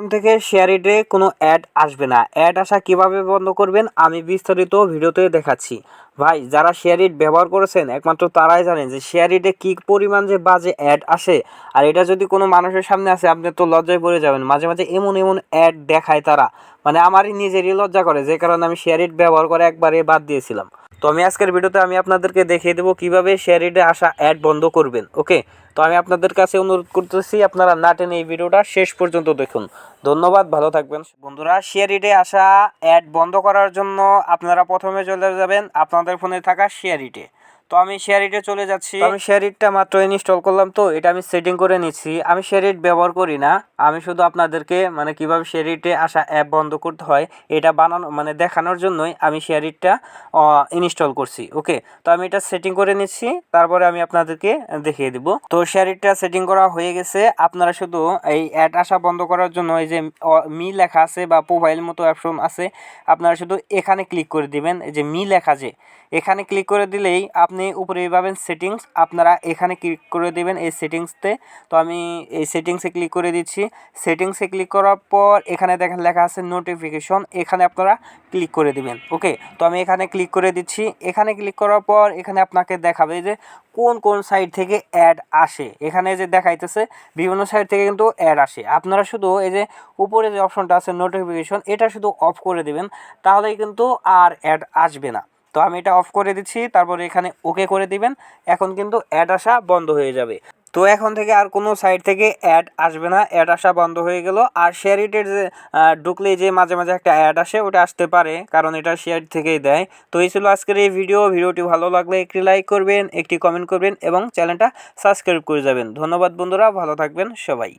এখন থেকে শেয়ারিটে কোনো অ্যাড আসবে না। অ্যাড আসা কীভাবে বন্ধ করবেন আমি বিস্তারিত ভিডিওতে দেখাচ্ছি। ভাই, যারা শেয়ারিট ব্যবহার করেছেন, একমাত্র তারাই জানেন যে শেয়ারিটে কী পরিমাণ যে বাজে অ্যাড আসে। আর এটা যদি কোনো মানুষের সামনে আসে, আপনি তো লজ্জায় পড়ে যাবেন। মাঝে মাঝে এমন এমন অ্যাড দেখায় তারা। মানে আমারই নিজেরই লজ্জা করে, যে কারণে আমি শেয়ারিট ব্যবহার করে একবারে বাদ দিয়েছিলাম। তো আমি আজকের ভিডিওতে আমি আপনাদেরকে দেখিয়ে দেবো কীভাবে শেয়ার রিডে আসা অ্যাড বন্ধ করবেন ওকে তো আমি আপনাদের কাছে অনুরোধ করতেছি, আপনারা না টেনে এই ভিডিওটা শেষ পর্যন্ত দেখুন। ধন্যবাদ, ভালো থাকবেন। বন্ধুরা শেয়ার রিডে আসা অ্যাড বন্ধ করার জন্য আপনারা প্রথমে চলে যাবেন আপনাদের ফোনে থাকা শেয়ারিটে তো আমি শেয়ার ইটে চলে যাচ্ছি। আমি শেয়ার শেয়ারিটটা মাত্র ইনস্টল করলাম তো, এটা আমি সেটিং করে নিচ্ছি। আমি শেয়ারিট ব্যবহার করি না, আমি শুধু আপনাদেরকে মানে কীভাবে শেয়ারিটে আসা অ্যাপ বন্ধ করতে হয়, এটা বানানো মানে দেখানোর জন্যই আমি শেয়ারিটটা ইনস্টল করছি ওকে তো আমি এটা সেটিং করে নিচ্ছি, তারপরে আমি আপনাদেরকে দেখিয়ে দিব। তো শেয়ারিটটা সেটিং করা হয়ে গেছে। আপনারা শুধু এই অ্যাড আসা বন্ধ করার জন্য এই যে মি লেখা আছে বা প্রোফাইল মতো অপশন আছে, আপনারা শুধু এখানে ক্লিক করে দিবেন, এই যে মি লেখা যে, এখানে ক্লিক করে দিলেই আপনি উপরে পাবেন সেটিংস আপনারা এখানে ক্লিক করে দিবেন এই সেটিংসতে তো আমি এই সেটিংসে ক্লিক করে দিচ্ছি। সেটিংসে ক্লিক করার পর এখানে দেখেন লেখা আছে নোটিফিকেশন এখানে আপনারা ক্লিক করে দিবেন ওকে তো আমি এখানে ক্লিক করে দিচ্ছি। এখানে ক্লিক করার পর এখানে আপনাকে দেখাবে যে কোন কোন সাইট থেকে অ্যাড আসে। এখানে যে দেখাইতেছে, বিভিন্ন সাইট থেকে কিন্তু অ্যাড আসে। আপনারা শুধু এই যে উপরে যে অপশনটা আছে নোটিফিকেশন এটা শুধু অফ করে দিবেন। তাহলেই কিন্তু আর অ্যাড আসবে না। তো আমি এটা অফ করে দিচ্ছি তারপরে এখানে ওকে করে দিবেন। এখন কিন্তু অ্যাড আসা বন্ধ হয়ে যাবে। তো এখন থেকে আর কোনো সাইট থেকে অ্যাড আসবে না অ্যাড আসা বন্ধ হয়ে গেল। আর শেয়ারিটের যে আহ, ঢুকলেই যে মাঝে মাঝে একটা অ্যাড আসে ওটা আসতে পারে কারণ এটা শেয়ার থেকেই দেয়। তো এই ছিল আজকের এই ভিডিও ভিডিওটি ভালো লাগলে একটি লাইক করবেন একটি কমেন্ট করবেন এবং চ্যানেলটা সাবস্ক্রাইব করে যাবেন। ধন্যবাদ বন্ধুরা ভালো থাকবেন সবাই।